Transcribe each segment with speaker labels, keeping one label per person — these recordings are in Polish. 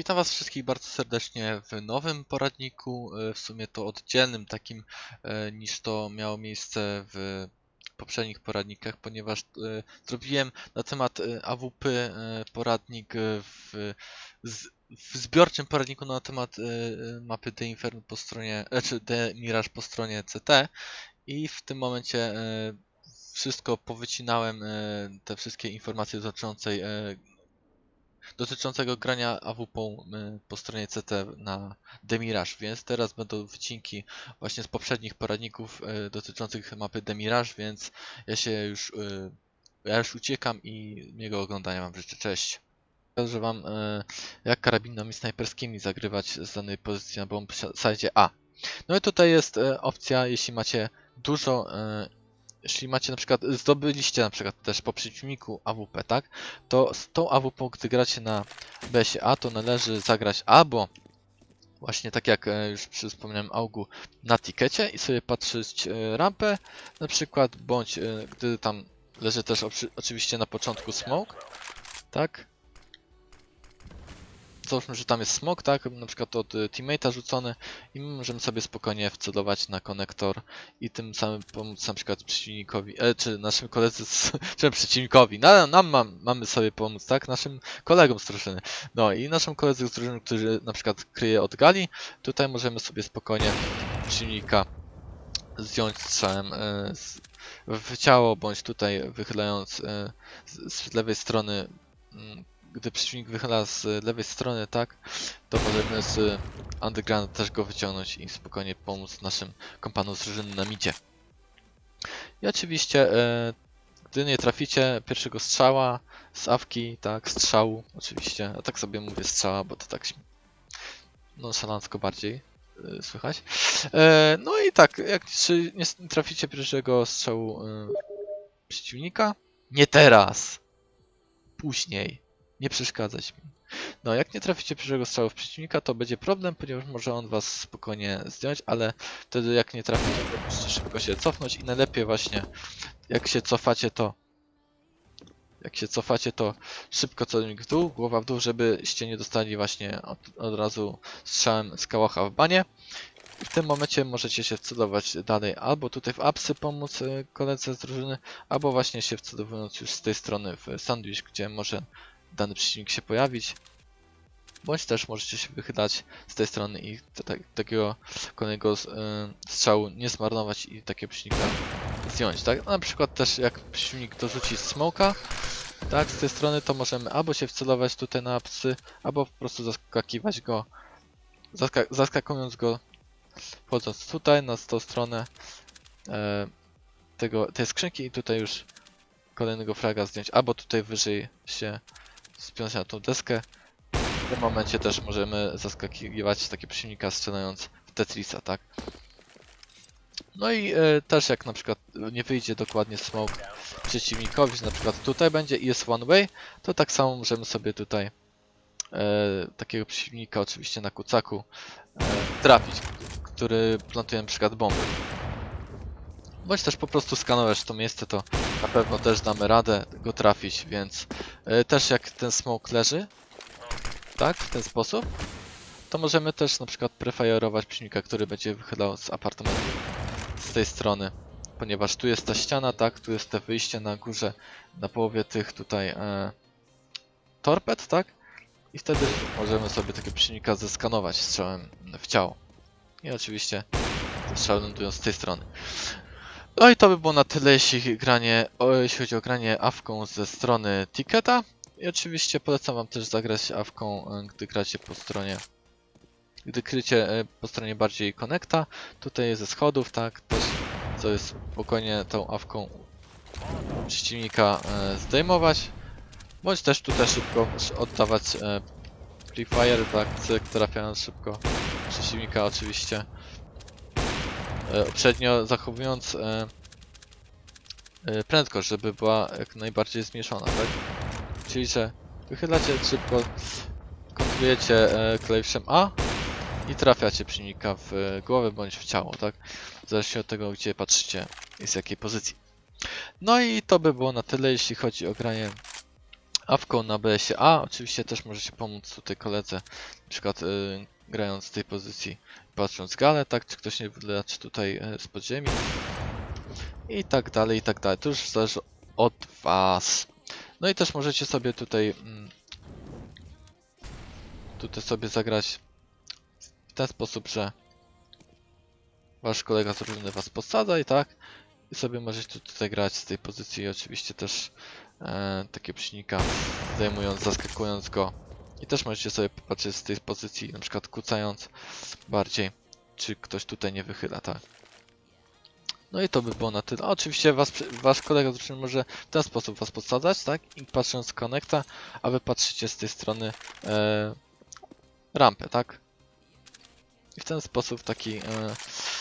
Speaker 1: Witam Was wszystkich bardzo serdecznie w nowym poradniku, e, w sumie to oddzielnym takim e, niż to miało miejsce w poprzednich poradnikach, ponieważ e, zrobiłem na temat AWP poradnik w, w zbiorczym poradniku na temat mapy The Inferno po stronie, czy The Mirage po stronie CT i w tym momencie wszystko powycinałem, te wszystkie informacje dotyczące dotyczącego grania AWP y, po stronie CT na Demirage, więc teraz będą wycinki właśnie z poprzednich poradników y, dotyczących mapy Demirage, więc ja się już, y, ja już uciekam i miłego oglądania wam życzę, cześć. Pokażę wam jak karabinami snajperskimi zagrywać z danej pozycji na bombsite A. No i tutaj jest opcja, jeśli macie dużo jeśli macie na przykład, zdobyliście na przykład też po przeciwniku AWP, tak? To z tą AWP, gdy gracie na BSA, to należy zagrać albo właśnie tak jak e, już przy wspomnianym augu na tikecie i sobie patrzeć e, rampę na przykład, bądź e, gdy tam leży też oczy- oczywiście na początku smoke, tak? Załóżmy, że tam jest smok, tak? Na przykład od e, teammate'a rzucony i my możemy sobie spokojnie wcelować na konektor i tym samym pomóc na przykład przeciwnikowi, e, czy naszym koledzy, z, czy przeciwnikowi, na, nam mam, mamy sobie pomóc, tak? Naszym kolegom z drużyny. No i naszym koledzy z drużyny, który na przykład kryje od gali, tutaj możemy sobie spokojnie przeciwnika zdjąć strzałem e, z, w ciało, bądź tutaj wychylając e, z, z lewej strony mm, gdy przeciwnik wychyla z lewej strony, tak, to możemy z underground też go wyciągnąć i spokojnie pomóc naszym kompanom z drużyny na midzie. I oczywiście, e, gdy nie traficie pierwszego strzała z awki, tak, strzału, oczywiście, a tak sobie mówię strzała, bo to tak się nonszalancko bardziej e, słychać. E, no i tak, jak czy nie traficie pierwszego strzału e, przeciwnika, nie teraz, później, nie przeszkadzać mi. No, jak nie traficie pierwszego strzału w przeciwnika, to będzie problem, ponieważ może on was spokojnie zdjąć, ale wtedy jak nie traficie, to musicie szybko się cofnąć i najlepiej właśnie, jak się cofacie, to jak się cofacie, to szybko celownik w dół, głowa w dół, żebyście nie dostali właśnie od, od razu strzałem z kałacha w banie. W tym momencie możecie się wcelować dalej albo tutaj w apsy pomóc e, koledze z drużyny, albo właśnie się wcelowując już z tej strony w sandwich, gdzie może dany przeciwnik się pojawić. Bądź też możecie się wychylać z tej strony i te, takiego kolejnego y, strzału nie zmarnować i takiego przeciwnika zdjąć, tak? Na przykład też jak przeciwnik dorzuci smoka, tak, z tej strony to możemy albo się wcelować tutaj na psy, albo po prostu zaskakiwać go, zaska zaskakując go wchodząc tutaj na tą stronę e, tego, tej skrzynki i tutaj już kolejnego fraga zdjąć, albo tutaj wyżej się spiąć na tą deskę. W tym momencie też możemy zaskakiwać takiego przeciwnika strzelając w Tetrisa, tak? No i e, też jak na przykład nie wyjdzie dokładnie smoke przeciwnikowi, że na przykład tutaj będzie i jest one way, to tak samo możemy sobie tutaj e, takiego przeciwnika oczywiście na kucaku e, trafić, który plantuje na przykład bomby. Bądź też po prostu skanować to miejsce, to na pewno też damy radę go trafić, więc e, też jak ten smoke leży, tak, w ten sposób, to możemy też na przykład prefireować przeciwnika, który będzie wychylał z apartamentu z tej strony. Ponieważ tu jest ta ściana, tak, tu jest te wyjście na górze, na połowie tych tutaj e, torped, tak? I wtedy możemy sobie takiego przeciwnika zeskanować strzałem w ciało. I oczywiście te strzały lądują z tej strony. No i to by było na tyle, jeśli, granie, o, jeśli chodzi o granie awką ze strony Ticketa. I oczywiście polecam wam też zagrać awką, e, gdy gracie po stronie gdy krycie e, po stronie bardziej connecta, tutaj ze schodów, tak, też co jest spokojnie tą awką przeciwnika e, zdejmować, bądź też tutaj szybko sz- oddawać free fire, tak, cyk, trafiając szybko. Przeciwnika oczywiście, uprzednio zachowując e, e, prędkość, żeby była jak najbardziej zmniejszona, tak, czyli że wychylacie szybko, kontrujecie e, klawiszem A, i trafiacie przeciwnika w e, głowę bądź w ciało, tak? Zależnie od tego, gdzie patrzycie i z jakiej pozycji. No i to by było na tyle, jeśli chodzi o granie awką na BS-ie A. Oczywiście też możecie pomóc tutaj koledze, na przykład y, grając z tej pozycji, patrząc galę, tak, czy ktoś nie wyleczy tutaj y, z podziemi. I tak dalej, i tak dalej. To już zależy od Was. No i też możecie sobie tutaj mm, tutaj sobie zagrać w ten sposób, że wasz kolega z drużyny was podsadza i tak i sobie możecie tutaj grać z tej pozycji oczywiście też e, takiego zajmując, zaskakując go i też możecie sobie popatrzeć z tej pozycji, na przykład kucając bardziej, czy ktoś tutaj nie wychyla, tak. No i to by było na tyle. Oczywiście was, wasz kolega może w ten sposób was podsadzać, tak? I patrząc z connecta, a wy patrzycie z tej strony e, rampę, tak? I w ten sposób taki e,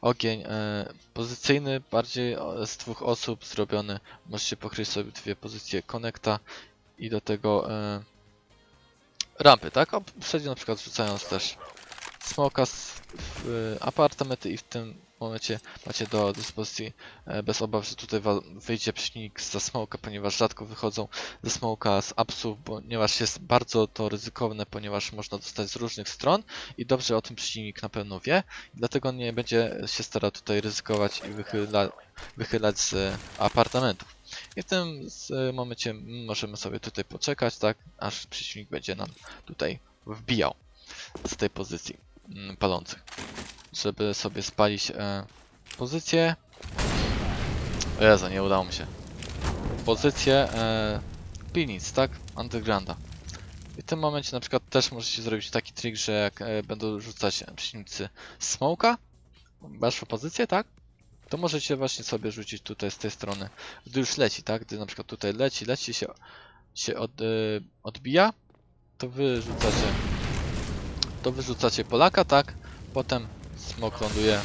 Speaker 1: ogień e, pozycyjny, bardziej z dwóch osób zrobiony. Możecie pokryć sobie dwie pozycje connecta i do tego e, rampy, tak? O, na przykład rzucając też smoka z, w e, apartamenty i w tym momencie macie do dyspozycji e, bez obaw, że tutaj wyjdzie przeciwnik za smoka, ponieważ rzadko wychodzą ze smoka z apsów, ponieważ jest bardzo to ryzykowne, ponieważ można dostać z różnych stron i dobrze o tym przeciwnik na pewno wie, dlatego nie będzie się starał tutaj ryzykować i wychyla, wychylać z e, apartamentów. I w tym e, momencie możemy sobie tutaj poczekać, tak, aż przeciwnik będzie nam tutaj wbijał z tej pozycji mm, palących, żeby sobie spalić e, pozycję. Jezu, nie udało mi się. Pozycję e, tak? Undergrounda. I w tym momencie na przykład też możecie zrobić taki trik, że jak e, będą rzucać przeciwnicy smoka, waszą pozycję, tak? To możecie właśnie sobie rzucić tutaj z tej strony, gdy już leci, tak? Gdy na przykład tutaj leci, leci się, się od, e, odbija, to wy rzucacie, to wyrzucacie Polaka, tak? Potem smok ląduje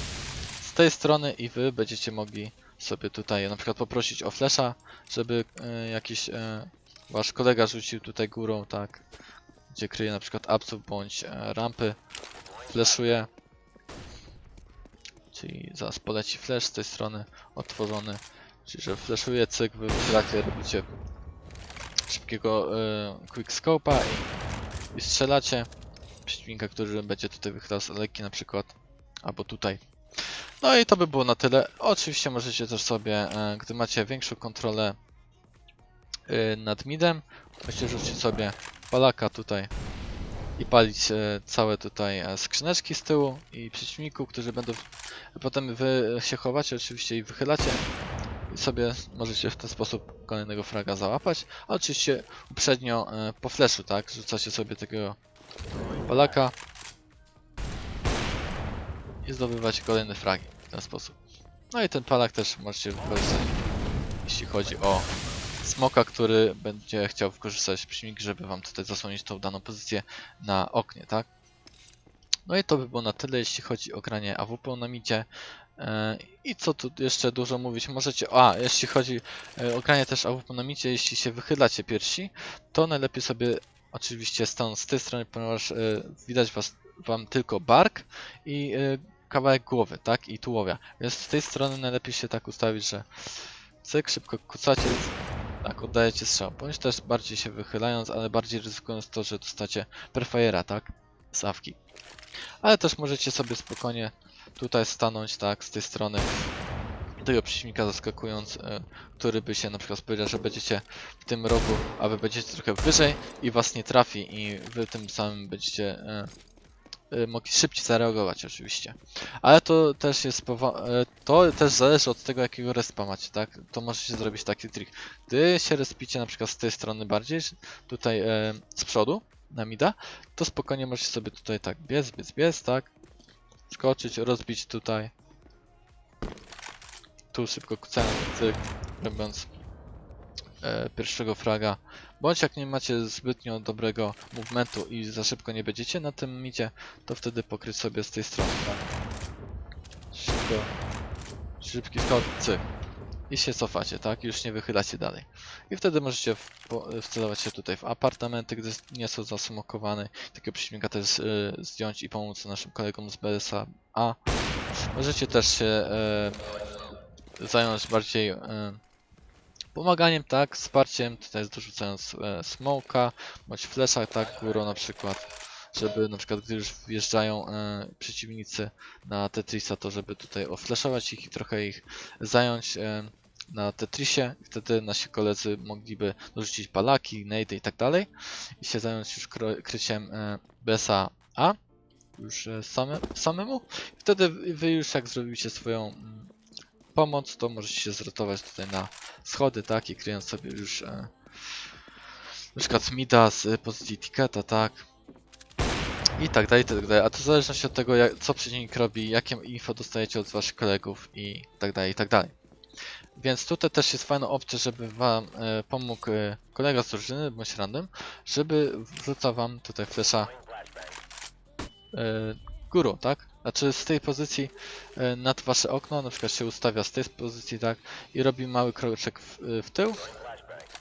Speaker 1: z tej strony i wy będziecie mogli sobie tutaj na przykład poprosić o flesza, żeby e, jakiś e, wasz kolega rzucił tutaj górą, tak? Gdzie kryje na przykład upsów bądź rampy. Fleszuje. Czyli zaraz poleci flash z tej strony otworzony. Czyli że fleszuje, cyk, wy wychylacie, robicie szybkiego e, quick scope'a i, i strzelacie przeciwnika, który będzie tutaj wychylał z aleki na przykład. Albo tutaj. No i to by było na tyle. Oczywiście możecie też sobie, e, gdy macie większą kontrolę e, nad midem, możecie rzucić sobie palaka tutaj i palić e, całe tutaj e, skrzyneczki z tyłu i przeciwników, którzy będą... Potem wy się chowacie oczywiście i wychylacie i sobie możecie w ten sposób kolejnego fraga załapać. A oczywiście uprzednio e, po flashu, tak? Rzucacie sobie tego palaka i zdobywacie kolejne fragi w ten sposób. No i ten palak też możecie wykorzystać, jeśli chodzi o smoka, który będzie chciał wykorzystać przeciwnik, żeby wam tutaj zasłonić tą daną pozycję na oknie, tak? No i to by było na tyle, jeśli chodzi o granie AWP na midzie. E, I co tu jeszcze dużo mówić? Możecie. A, jeśli chodzi e, o granie też AWP na midzie, jeśli się wychylacie piersi, to najlepiej sobie oczywiście stanąć z tej strony, ponieważ e, widać was, wam tylko bark i kawałek głowy, tak? I tułowia. Więc z tej strony najlepiej się tak ustawić, że cyk, szybko kucacie, tak, oddajecie strzał. Bądź też bardziej się wychylając, ale bardziej ryzykując to, że dostacie perfajera, tak? Z awki. Ale też możecie sobie spokojnie tutaj stanąć, tak, z tej strony tego przeciwnika zaskakując, e, który by się na przykład spodziewał, że będziecie w tym rogu, a wy będziecie trochę wyżej i was nie trafi i wy tym samym będziecie e, mogli szybciej zareagować oczywiście. Ale to też jest e, to też zależy od tego jakiego respa macie, tak? To możecie zrobić taki trik. Gdy się respicie na przykład z tej strony bardziej, tutaj e, z przodu, na mida, to spokojnie możecie sobie tutaj tak biec, biec, biec, tak? Skoczyć, rozbić tutaj. Tu szybko kucając, cyk, robiąc e, pierwszego fraga. Bądź jak nie macie zbytnio dobrego movementu i za szybko nie będziecie na tym midzie, to wtedy pokryć sobie z tej strony, tak? Szybko, szybki cyk. I się cofacie, tak? Już nie wychylacie dalej. I wtedy możecie wcelować się tutaj w apartamenty, gdy nie są zasmokowane. Takiego przeciwnika też y, zdjąć i pomóc naszym kolegom z BSA. A możecie też się y, zająć bardziej y, pomaganiem, tak, wsparciem, tutaj dorzucając e, smoka, bądź flesza, tak, górą na przykład, żeby na przykład gdy już wjeżdżają e, przeciwnicy na Tetrisa, to żeby tutaj ofleszować ich i trochę ich zająć e, na Tetrisie, wtedy nasi koledzy mogliby dorzucić palaki, nade i tak dalej i się zająć już kryciem e, A już e, same, samemu. Wtedy wy wy już jak zrobicie swoją mm, pomoc, to możecie się zrotować tutaj na schody, tak, i kryjąc sobie już e, na przykład mida z e, pozycji etykieta, tak. I tak dalej, i tak dalej. A to w zależności od tego, jak, co przeciwnik robi, jakie info dostajecie od waszych kolegów i tak dalej, i tak dalej. Więc tutaj też jest fajna opcja, żeby wam e, pomógł e, kolega z drużyny, bądź random, żeby wrzucał wam tutaj flesza e, górą, tak? Znaczy z tej pozycji e, nad wasze okno, na przykład się ustawia z tej pozycji, tak? I robi mały kroczek w, e, w tył.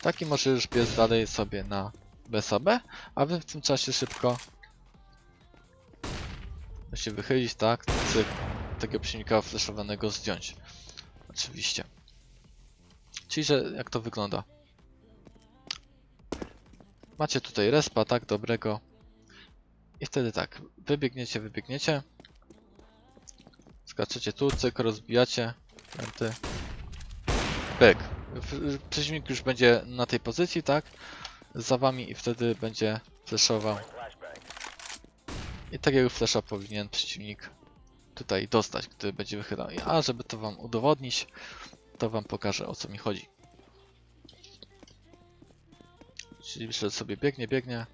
Speaker 1: Tak i może już biec dalej sobie na BSAB, a wy w tym czasie szybko się wychylić, tak? Cyk, tego przeciwnika flashowanego zdjąć. Oczywiście. Czyli, że jak to wygląda? Macie tutaj respa, tak, dobrego. I wtedy tak, wybiegniecie, wybiegniecie. Skaczecie tu, cyk, rozbijacie. Pęty. Pyk. Przeciwnik już będzie na tej pozycji, tak? Za wami i wtedy będzie flashował. I takiego flasha powinien przeciwnik tutaj dostać, gdy będzie wychylał. A żeby to wam udowodnić, to wam pokażę o co mi chodzi. Czyli że sobie biegnie, biegnie.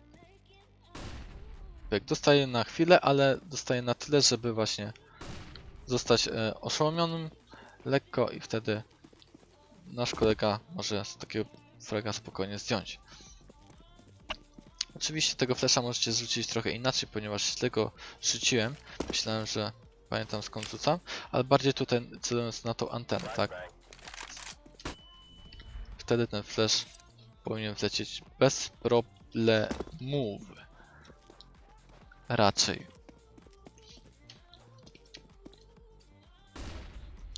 Speaker 1: Jak dostaje na chwilę, ale dostaje na tyle, żeby właśnie zostać e, oszołomionym lekko i wtedy nasz kolega może z takiego fraga spokojnie zdjąć. Oczywiście tego flesza możecie zrzucić trochę inaczej, ponieważ źle go rzuciłem. Myślałem, że pamiętam skąd rzucam, ale bardziej tutaj celując na tą antenę, tak? Wtedy ten flash powinien wlecieć bez problemów. Raczej.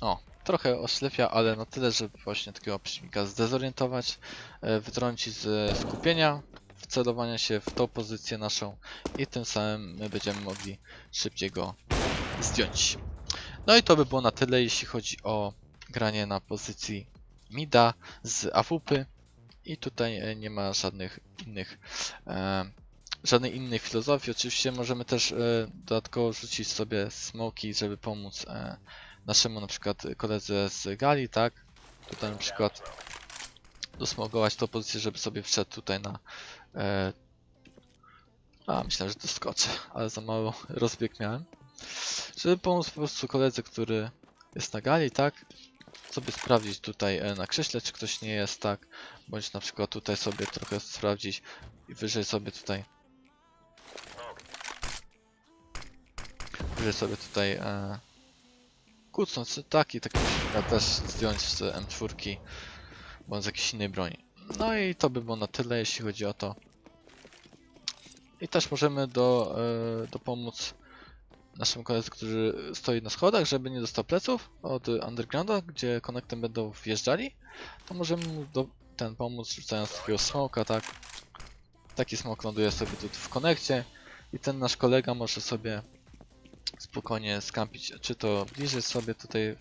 Speaker 1: O, trochę oślepia, ale na tyle, żeby właśnie takiego przeciwnika zdezorientować, e, wytrącić ze skupienia, wcelowania się w tą pozycję naszą i tym samym my będziemy mogli szybciej go zdjąć. No i to by było na tyle, jeśli chodzi o granie na pozycji mida z AWP i tutaj e, nie ma żadnych innych e, żadnej innej filozofii. Oczywiście możemy też e, dodatkowo rzucić sobie smoki, żeby pomóc e, naszemu na przykład koledze z gali, tak? Tutaj na przykład dosmogować tą pozycję, żeby sobie wszedł tutaj na e, a, myślałem, że doskoczę, ale za mało rozbieg miałem. Żeby pomóc po prostu koledze, który jest na gali, tak? Sobie sprawdzić tutaj e, na krześle, czy ktoś nie jest, tak? Bądź na przykład tutaj sobie trochę sprawdzić i wyżej sobie tutaj wyżej sobie tutaj e, kucnąć taki, taki przykład też zdjąć z M4 bądź z jakiejś innej broni. No i to by było na tyle, jeśli chodzi o to. I też możemy do, e, dopomóc naszym koledze, który stoi na schodach, żeby nie dostał pleców od undergrounda, gdzie konektem będą wjeżdżali, to możemy mu do, ten pomóc rzucając takiego smoka, tak? Taki smok ląduje sobie tu w konekcie i ten nasz kolega może sobie spokojnie skampić, czy to bliżej sobie tutaj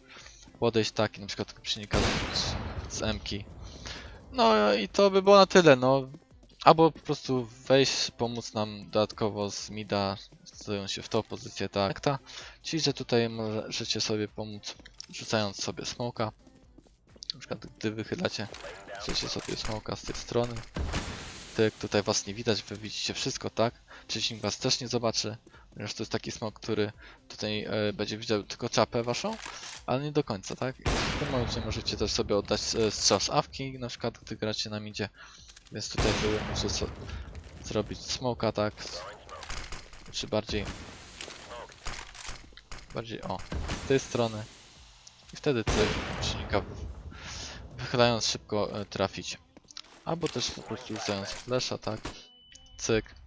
Speaker 1: podejść tak i na przykład przenika z, z M-ki. No i to by było na tyle, no. Albo po prostu wejść, pomóc nam dodatkowo z mida, stoją się w tą pozycję tak, ta. Czyli, że tutaj możecie sobie pomóc rzucając sobie smoka. Na przykład gdy wychylacie, rzucicie sobie smoka z tej strony. Tak, tutaj was nie widać, wy widzicie wszystko, tak? Przeciwnik was też nie zobaczy, ponieważ to jest taki smok, który tutaj e, będzie widział tylko czapę waszą, ale nie do końca, tak? I w tym momencie możecie też sobie oddać e, strzał z awki, na przykład gdy gracie na midzie, więc tutaj były muszę so zrobić smoka, tak? Czy bardziej bardziej o, z tej strony i wtedy ty przeciwnika wychylając szybko e, trafić. Albo też po prostu rzucając flesza, tak? Cyk.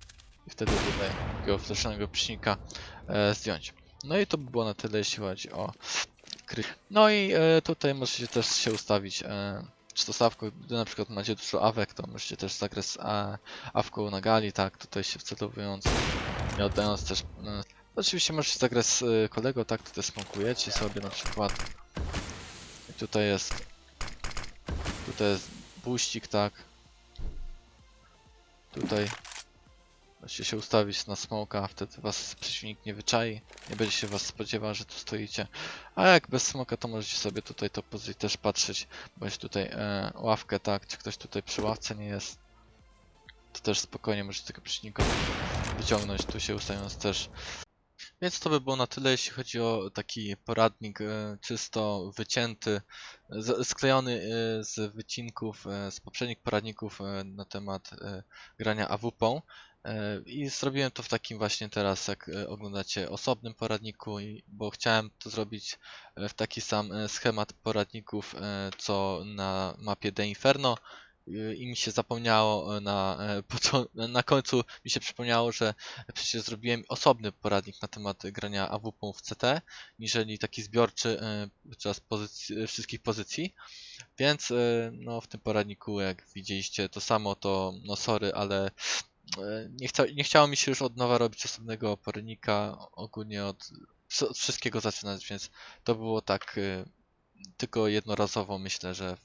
Speaker 1: I wtedy tutaj takiego flaszonego przeciwnika e, zdjąć. No i to by było na tyle, jeśli chodzi o kry. No i e, tutaj możecie też się ustawić e, czy to z awką, gdy na przykład macie dużo awek, to możecie też zagrać z a, awką na gali, tak, tutaj się wcelowując i oddając też... E, oczywiście możecie zagrać z e, kolego, tak, tutaj smokujecie sobie na przykład. I tutaj jest... Tutaj jest buścik, tak. Tutaj Musicie się ustawić na smoka, wtedy was przeciwnik nie wyczai, nie będzie się was spodziewał, że tu stoicie. A jak bez smoka, to możecie sobie tutaj to pozycję też patrzeć, bądź tutaj e, ławkę, tak, czy ktoś tutaj przy ławce nie jest. To też spokojnie możecie tego przeciwnika wyciągnąć, tu się ustawiając też. Więc to by było na tyle, jeśli chodzi o taki poradnik e, czysto wycięty, z, sklejony e, z wycinków e, z poprzednich poradników e, na temat e, grania AWP. E, I zrobiłem to w takim właśnie teraz, jak e, oglądacie, osobnym poradniku, bo chciałem to zrobić e, w taki sam e, schemat poradników, e, co na mapie The Inferno. I mi się zapomniało e, na, e, na końcu mi się przypomniało, że przecież zrobiłem osobny poradnik na temat grania AWP w CT, niżeli taki zbiorczy e, podczas pozycji, wszystkich pozycji. Więc e, no, w tym poradniku, jak widzieliście to samo, to no sorry, ale e, nie, chcia, nie chciało mi się już od nowa robić osobnego poradnika, ogólnie od, od wszystkiego zaczynać, więc to było tak e, tylko jednorazowo. Myślę, że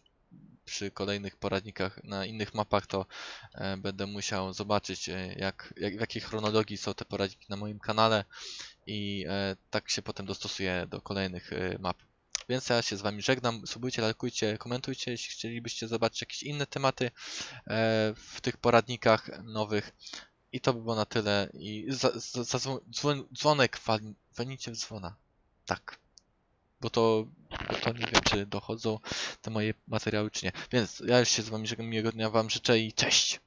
Speaker 1: przy kolejnych poradnikach na innych mapach to e, będę musiał zobaczyć, e, jak, jak, w jakiej chronologii są te poradniki na moim kanale i e, tak się potem dostosuję do kolejnych e, map. Więc ja się z Wami żegnam. Subujcie, lajkujcie, komentujcie, jeśli chcielibyście zobaczyć jakieś inne tematy e, w tych poradnikach nowych. I to by było na tyle. I za, za, za dzwon, dzwon, dzwonek wal- walnijcie w dzwona. Tak. Bo to, bo to nie wiem, czy dochodzą te moje materiały, czy nie. Więc ja już się z Wami żegnam. Miłego dnia Wam życzę i cześć!